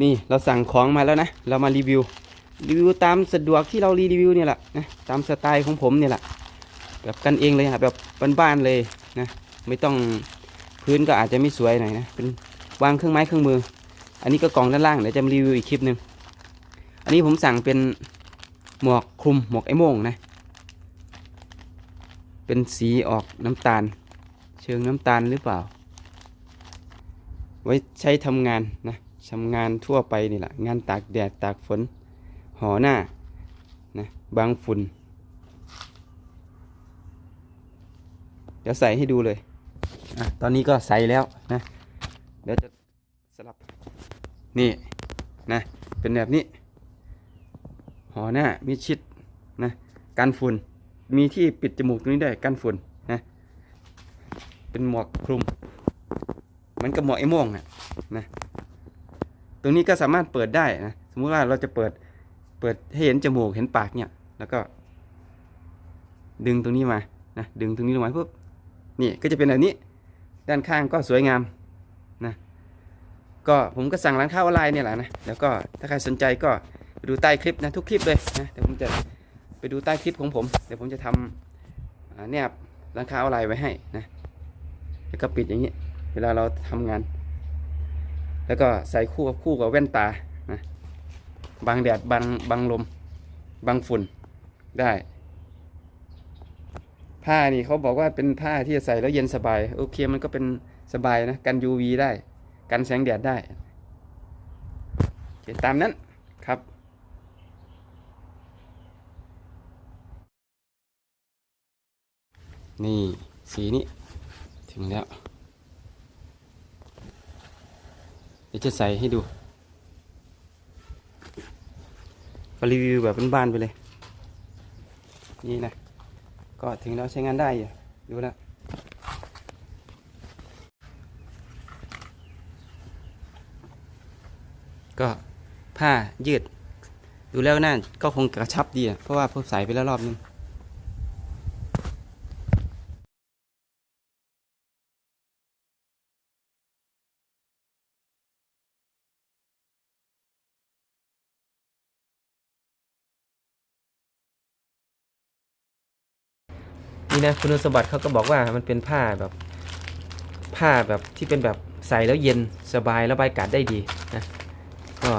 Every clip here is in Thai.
นี่เราสั่งของมาแล้วนะ เรามารีวิว รีวิวตามสะดวกที่เรารีวิวเนี่ยแหละนะตามสไตล์ของผมเนี่ยแหละแบบกันเองเลยอะแบบบ้านๆเลยนะไม่ต้องพื้นก็อาจจะไม่สวยหน่อยนะเป็นวางเครื่องไม้เครื่องมือ อันนี้ก็กล่องด้านล่างเดี๋ยวจะรีวิวอีกคลิปหนึ่งอันนี้ผมสั่งเป็นหมวกคลุมหมวกไอ้โม่งนะเป็นสีออกน้ำตาล เชิงน้ำตาลหรือเปล่า ไว้ใช้ทำงานนะ ทำงานทั่วไปนี่แหละงานตากแดดตากฝนห่อหน้านะบางฝุ่น เดี๋ยวใส่ให้ดูเลยอะตอนนี้ก็ใส่แล้วนะ เดี๋ยวจะสลับนี่นะเป็นแบบนี้ห่อหน้ามิชิดนะกันฝุ่นมีที่ปิดจมูกตรงนี้ได้กันฝุ่นนะเป็นหมวกคลุมเหมือนกับหมวกไอ้โม่งอะนะ ตรงนี้ก็สามารถเปิดได้นะสมมุติว่าเราจะเปิดเปิดให้เห็นจมูกเห็นปากเนี่ย แล้วก็ ดึงตรงนี้มานะดึงตรงนี้ลงมาปุ๊บนี่ก็จะเป็นแบบนี้ ด้านข้างก็สวยงามนะก็ผมก็สั่งร้านค้าออนไลน์เนี่ยแหละนะแล้วก็ถ้าใครสนใจก็ไปดูใต้คลิปนะทุกคลิปเลยนะเดี๋ยวผมจะไปดูใต้คลิปของผมเดี๋ยวผมจะทำเนี่ยร้านค้าออนไลน์ไว้ให้นะแล้วก็ปิดอย่างนี้ เวลาเราทำงาน แล้วก็ใส่คู่กับคู่กับแว่นตานะบังแดดบังบังลมบังฝุ่นได้ ผ้านี่เขาบอกว่าเป็นผ้าที่ใส่แล้วเย็นสบาย โอเคมันก็เป็นสบายนะ กัน UV ได้ กันแสงแดดได้เตามนั้นครับนี่ สีนี้ ถึงแล้ว เดี๋ยวจะใส่ให้ดู ก็รีวิวแบบบ้านๆไปเลย นี่นะ ก็ถึงแล้วใช้งานได้อยู่ดูแล้วก็ผ้ายืด ดูแล้วน่าก็คงกระชับดีอะเพราะว่าผมใส่ไปแล้วรอบนึง นี่นะคุณสมบัติเขาก็บอกว่ามันเป็นผ้าแบบผ้าแบบที่เป็นแบบใส่แล้วเย็นสบายระบายอากาศได้ดีนะก็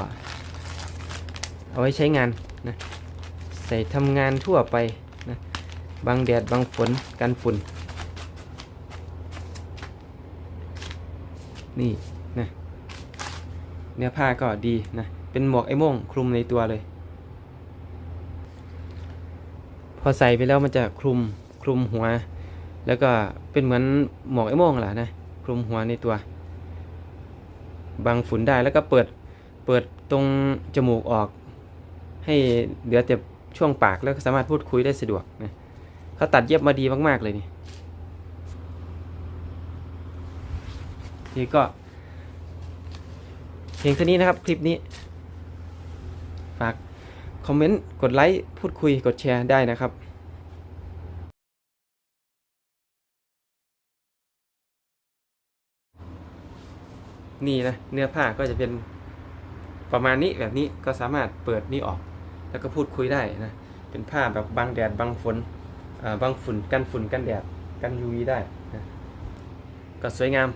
เอาไว้ใช้งานนะใส่ทำงานทั่วไปนะบังแดดบังฝนกันฝุ่น นี่นะเนื้อผ้าก็ดีนะเป็นหมวกไอ้โม่งคลุมในตัวเลย พอใส่ไปแล้วมันจะคลุม คลุมหัว แล้วก็เป็นเหมือนหมวกไอ้โม่งแหละนะคลุมหัวในตัวบังฝุ่นได้แล้วก็เปิดเปิดตรงจมูกออก ให้เหลือแต่ช่วงปากแล้วก็สามารถพูดคุยได้สะดวกนะเขาตัดเย็บมาดีมาก ๆ เลยนี่นี่ก็เพียงเท่านี้นะครับคลิปนี้ ฝาก คอมเมนต์ กดไลค์ พูดคุยกดแชร์ได้นะครับ นี่นะเนื้อผ้าก็จะเป็นประมาณนี้แบบนี้ก็สามารถเปิดนี่ออก แล้วก็พูดคุยได้นะเป็นผ้าแบบบังแดดบังฝนบังฝุ่นกันฝุ่นกันแดดกันยูวีได้นะก็สวยงาม